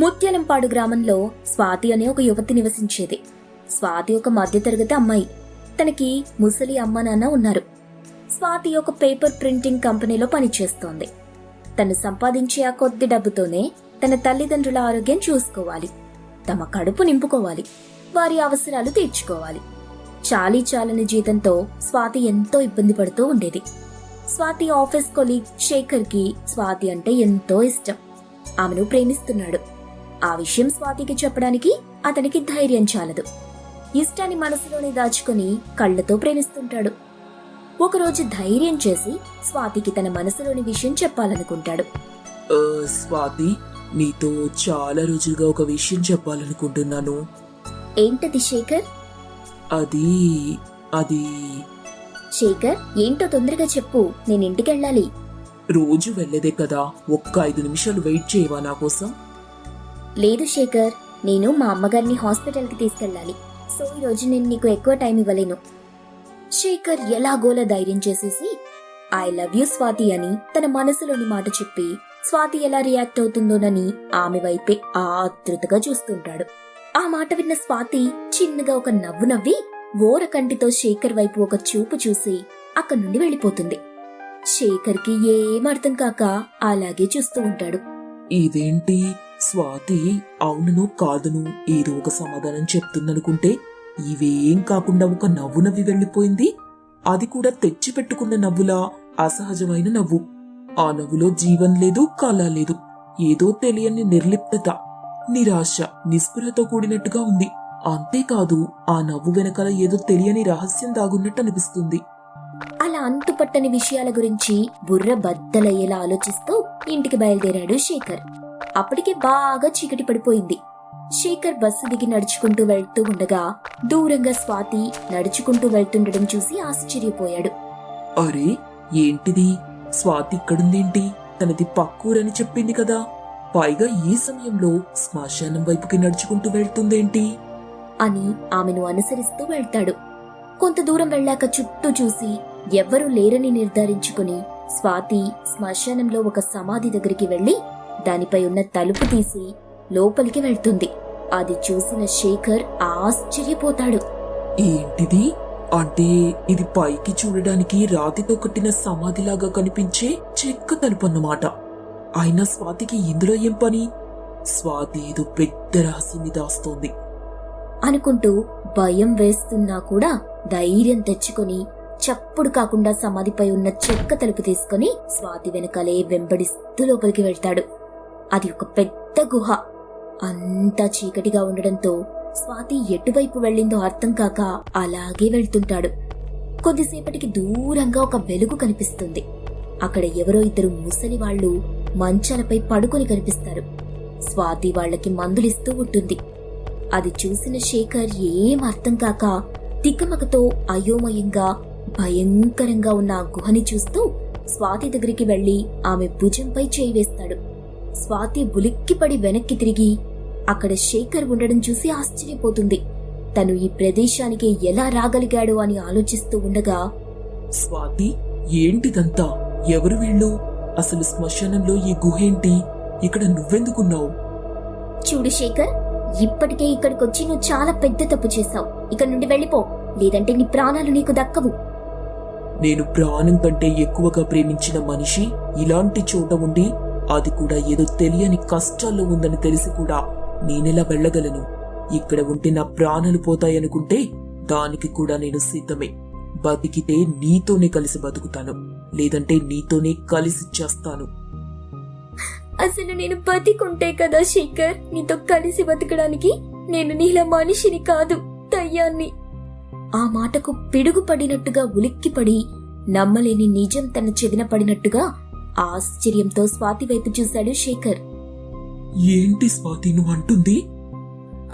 ముత్యాలంపాడు గ్రామంలో స్వాతి అనే ఒక యువతి నివసించేది. స్వాతి ఒక మధ్యతరగతి అమ్మాయి. తనకి ముసలి అమ్మ నాన్న ఉన్నారు. స్వాతి ఒక పేపర్ ప్రింటింగ్ కంపెనీలో పనిచేస్తోంది. తను సంపాదించే ఆ కొద్ది డబ్బుతోనే తన తల్లిదండ్రుల ఆరోగ్యం చూసుకోవాలి. తమ కడుపు నింపుకోవాలి. వారి అవసరాలు తీర్చుకోవాలి. చాలీ చాలని జీతంతో స్వాతి ఎంతో ఇబ్బంది పడుతూ ఉండేది. స్వాతి ఆఫీస్ కొలీగ్ శేఖర్కి స్వాతి అంటే ఎంతో ఇష్టం. ఆమెను ప్రేమిస్తున్నాడు. ఆ విషయం స్వాతికి చెప్పడానికి అతనికి ధైర్యం చాలదు. ఇష్టాన్ని మనసులోనే దాచుకుని కళ్ళతో ప్రేమిస్తుంటాడు. ఒకరోజు ధైర్యం చేసి స్వాతికి తన మనసులోని విషయం చెప్పాలనుకుంటాడు. స్వాతి నీతో చాలా రోజులుగా ఒక విషయం చెప్పాలనుకుంటున్నాను. ఏంటది శేఖర్? అది అది శేఖర్ ఏంటో తొందరగా చెప్పు నేను ఇంటికెళ్ళాలి రోజు వెళ్ళేదే కదా ఒక్క ఐదు నిమిషాలు వెయిట్ చేయవా నా కోసం? లేదు శేఖర్ నేను మా అమ్మగారిని హాస్పిటల్కి తీసుకెళ్ళాలి. సో ఈ రోజు నేను నీకు ఎక్కువ టైం ఇవ్వలేను. శేఖర్ ఎలాగోలా ధైర్యం చేసేసి ఐ లవ్ యూ స్వాతి అని తన మనసులోని మాట చెప్పి స్వాతి ఎలా రియాక్ట్ అవుతుందోనని ఆమె వైపే ఆతృతగా చూస్తుంటాడు. ఆ మాట విన్న స్వాతి చిన్నగా ఒక నవ్వు నవ్వి ఓర కంటితో శేఖర్ వైపు ఒక చూపు చూసి అక్కడి నుండి వెళ్ళిపోతుంది. శేఖర్కి ఏం అర్థం కాక అలాగే చూస్తూ ఉంటాడు. ఇదేంటి? స్వాతి అవునును కాదును ఏదో ఒక సమాధానం చెప్తుందనుకుంటే ఇవేం కాకుండా ఒక నవ్వు నవ్వి వెళ్ళిపోయింది. అది కూడా తెచ్చిపెట్టుకున్న నవ్వులా అసహజమైన నవ్వు. ఆ నవ్వులో జీవం లేదు కళ లేదు. ఏదో తెలియని నిర్లిప్తత నిరాశ నిస్పృహతో కూడినట్టుగా ఉంది. అంతేకాదు ఆ నవ్వు వెనకాల ఏదో తెలియని రహస్యం దాగున్నట్టు అనిపిస్తుంది. అలా అంతుపట్టని విషయాల గురించి బుర్ర బద్దలయ్యేలా ఆలోచిస్తూ ఇంటికి బయలుదేరాడు శేఖర్. అప్పటికే బాగా చీకటి పడిపోయింది. శేఖర్ బస్సు దిగి నడుచుకుంటూ వెళ్తూ ఉండగా దూరంగా స్వాతి నడుచుకుంటూ వెళ్తుండడం చూసి ఆశ్చర్యపోయాడు. అరే ఏంటిది? స్వాతి ఇక్కడుందేంటి? తనది పక్కూరని చెప్పింది కదా. పైగా ఈ సమయంలో శ్మశానం వైపుకి నడుచుకుంటూ వెళ్తుందేంటి? అని ఆమెను అనుసరిస్తూ వెళ్తాడు. కొంత దూరం వెళ్ళాక చుట్టూ చూసి ఎవ్వరూ లేరని నిర్ధారించుకుని స్వాతి శ్మశానంలో ఒక సమాధి దగ్గరికి వెళ్ళి దానిపై ఉన్న తలుపు తీసి లోపలికి వెళ్తుంది. అది చూసిన శేఖర్ ఆశ్చర్యపోతాడు. ఏంటిది? అంటే ఇది పైకి చూడడానికి రాతితో కట్టిన సమాధిలాగా కనిపించే చెక్క తలుపు అన్నమాట అయినా స్వాతికి ఇందులో ఏం పని? స్వాతి ఏదో పెద్ద రహస్యాన్ని దాస్తోంది అనుకుంటూ భయం వేస్తున్నా కూడా ధైర్యం తెచ్చుకొని చప్పుడు కాకుండా సమాధిపై ఉన్న చెక్క తలుపు తీసుకుని స్వాతి వెనకాలే వెంబడిస్తూ లోపలికి వెళ్తాడు. అది ఒక పెద్ద గుహ. అంతా చీకటిగా ఉండడంతో స్వాతి ఎటువైపు వెళ్ళిందో అర్థం కాక అలాగే వెళ్తుంటాడు. కొద్దిసేపటికి దూరంగా ఒక వెలుగు కనిపిస్తుంది. అక్కడ ఎవరో ఇద్దరు ముసలి వాళ్ళు మంచాలపై పడుకొని కనిపిస్తారు. స్వాతి వాళ్ళకి మందులిస్తూ ఉంటుంది. అది చూసిన శేఖర్ ఏం అర్థం కాక తిక్కమకతో అయోమయంగా భయంకరంగా ఉన్న ఆ గుహని చూస్తూ స్వాతి దగ్గరికి వెళ్ళి ఆమె భుజంపై చేయి వేస్తాడు. స్వాతి ఉలిక్కిపడి వెనక్కి తిరిగి అక్కడ శేఖర్ ఉండడం చూసి ఆశ్చర్యపోతుంది. తను ఈ ప్రదేశానికి ఎలా రాగలిగాడు అని ఆలోచిస్తూ ఉండగా స్వాతి ఏంటిదంతా? ఎవరు వీళ్ళు? అసలు శ్మశానంలో ఈ గుహేంటి? ఇక్కడ నువ్వెందుకున్నావు? చూడు శేఖర్ ఇప్పటికే ఇక్కడికొచ్చి నువ్వు చాలా పెద్ద తప్పు చేశావు. ఇక్కడ నుండి వెళ్ళిపో లేదంటే నీ ప్రాణాలు నీకు దక్కవు. నేను ప్రాణం కంటే ఎక్కువగా ప్రేమించిన మనిషి ఇలాంటి చోట ఉండి అది కూడా ఏదో తెలియని కష్టాల్లో ఉందని తెలిసి కూడా నేనెలా వెళ్ళగలను? ఇక్కడ ఉంటే నా ప్రాణాలు పోతాయనుకుంటే దానికి కూడా నేను సిద్ధమే. బతికితే నీతోనే కలిసి బతుకుతాను. లేదంటే నీతోనే కలిసి చేస్తాను. అసలు నేను బతికుంటే కదా శేఖర్? నీతో కలిసి బతకడానికి నేను నీలా మనిషిని కాదు దయ్యాన్ని. ఆ మాటకు పిడుగుపడినట్టుగా ఉలిక్కిపడి నమ్మలేని నిజం తన చెవిన పడినట్టుగా ఆశ్చర్యంతో స్వాతి వైపు చూశాడు శేఖర్. ఏంటి స్వాతి నువ్వు అంటుంది?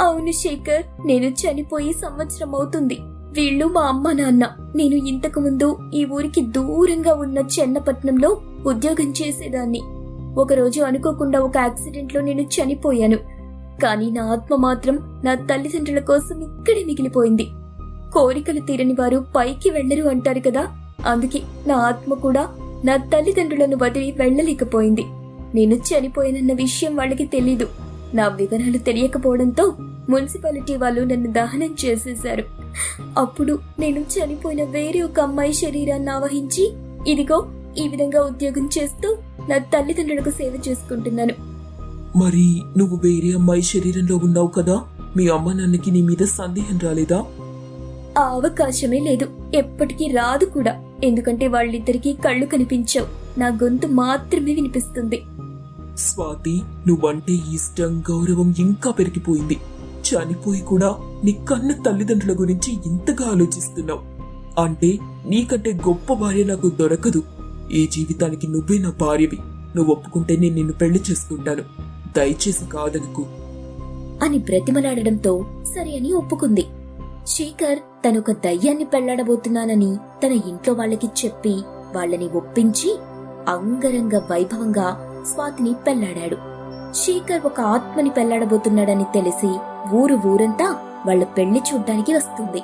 అవును శేఖర్ నేను చనిపోయి సంవత్సరం అవుతుంది. వీళ్ళు మా అమ్మ నాన్న. నేను ఇంతకు ముందు ఈ ఊరికి దూరంగా ఉన్న చెన్నపట్నంలో ఉద్యోగం చేసేదాన్ని. ఒకరోజు అనుకోకుండా ఒక యాక్సిడెంట్లో నేను చనిపోయాను. కానీ నా ఆత్మ మాత్రం నా తల్లిదండ్రుల కోసం ఇక్కడే మిగిలిపోయింది. కోరికలు తీరని వారు పైకి వెళ్ళరు అంటారు కదా అందుకే నా ఆత్మ కూడా నా తల్లిదండ్రులను వదిలి వెళ్ళలేకపోయింది. నేను చనిపోయానన్న విషయం వాళ్ళకి తెలీదు. నా వివరాలు తెలియకపోవడంతో మున్సిపాలిటీ వాళ్ళు నన్ను దహనం చేసేశారు. అప్పుడు నేను చనిపోయిన వేరే ఒక అమ్మాయి శరీరాన్ని ఆవహించి ఇదిగో ఈ విధంగా ఉద్యోగం చేస్తూ నా తల్లిదండ్రులకు సేవ చేసుకుంటున్నాను. మరి నువ్వు వేరే అమ్మాయి శరీరంలో ఉన్నావు కదా? మీ అమ్మ నాన్నకి నీ మీద సందేహం రాలేదా? ఆ అవకాశమే లేదు. ఎప్పటికీ రాదు కూడా. ఎందుకంటే వాళ్ళిద్దరికీ కళ్ళు కనిపించవు. నా గొంతు మాత్రమే వినిపిస్తుంది. స్వాతి నువ్వంటే ఇష్టం గౌరవం ఇంకా పెరిగిపోయింది. చనిపోయి కూడా నీ కన్న తల్లిదండ్రుల గురించి ఇంతగా ఆలోచిస్తున్నావు. అంటే నీకంటే గొప్ప భార్య నాకు దొరకదు. ఈ జీవితానికి నువ్వే నా భార్యవి. నువ్వు ఒప్పుకుంటే నేను నిన్ను పెళ్ళి చేసుకుంటాను. దయచేసి కాదనుకు. అని బ్రతిమలాడడంతో సరే అని ఒప్పుకుంది. శేఖర్ తనొక దయ్యాన్ని పెళ్ళాడబోతున్నానని తన ఇంట్లో వాళ్ళకి చెప్పి వాళ్ళని ఒప్పించి అంగరంగ వైభవంగా స్వాతిని పెళ్ళాడాడు. శేఖర్ ఒక ఆత్మని పెళ్ళాడబోతున్నాడని తెలిసి ఊరు ఊరంతా వాళ్ళ పెళ్ళి చూడ్డానికి వస్తుంది.